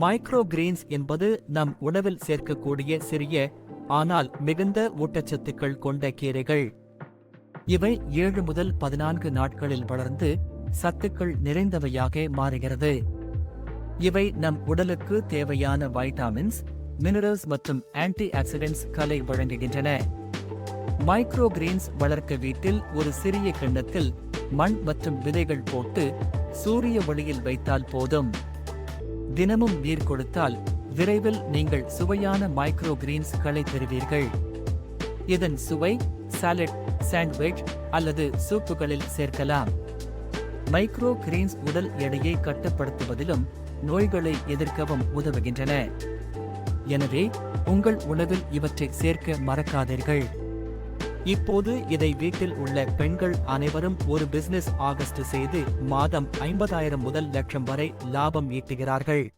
Micro grains என்பது நம் உணவில் சேர்க்கக்கூடிய சிறிய ஆனால் மிகுந்த ஊட்டச்சத்துக்கள் கொண்ட கீரைகள். இவை ஏழு முதல் பதினான்கு நாட்களில் வளர்ந்து சத்துக்கள் நிறைந்தவையாக மாறுகிறது. இவை நம் உடலுக்கு தேவையான வைட்டாமின்ஸ் மினரல்ஸ் மற்றும் ஆன்டி ஆக்சிடென்ட்ஸ் கலை வழங்குகின்றன. மைக்ரோ கிரெயின்ஸ் வளர்க்க வீட்டில் ஒரு சிறிய கிண்ணத்தில் மண் மற்றும் விதைகள் போட்டு சூரிய ஒளியில் வைத்தால் போதும். தினமும் நீர் கொடுத்தால் விரைவில் நீங்கள் சுவையான மைக்ரோ கிரீன்ஸ்களை பெறுவீர்கள். இதன் சுவை சாலட் சாண்ட்விச் அல்லது சூப்புகளில் சேர்க்கலாம். மைக்ரோ கிரீன்ஸ் உடல் எடையை கட்டுப்படுத்துவதிலும் நோய்களை எதிர்க்கவும் உதவுகின்றன. எனவே உங்கள் உணவில் இவற்றை சேர்க்க மறக்காதீர்கள். இப்போது இதை வீட்டில் உள்ள பெண்கள் அனைவரும் ஒரு பிசினஸ் ஆகஸ்ட் செய்து மாதம் ஐம்பதாயிரம் முதல் லட்சம் வரை லாபம் ஈட்டுகிறார்கள்.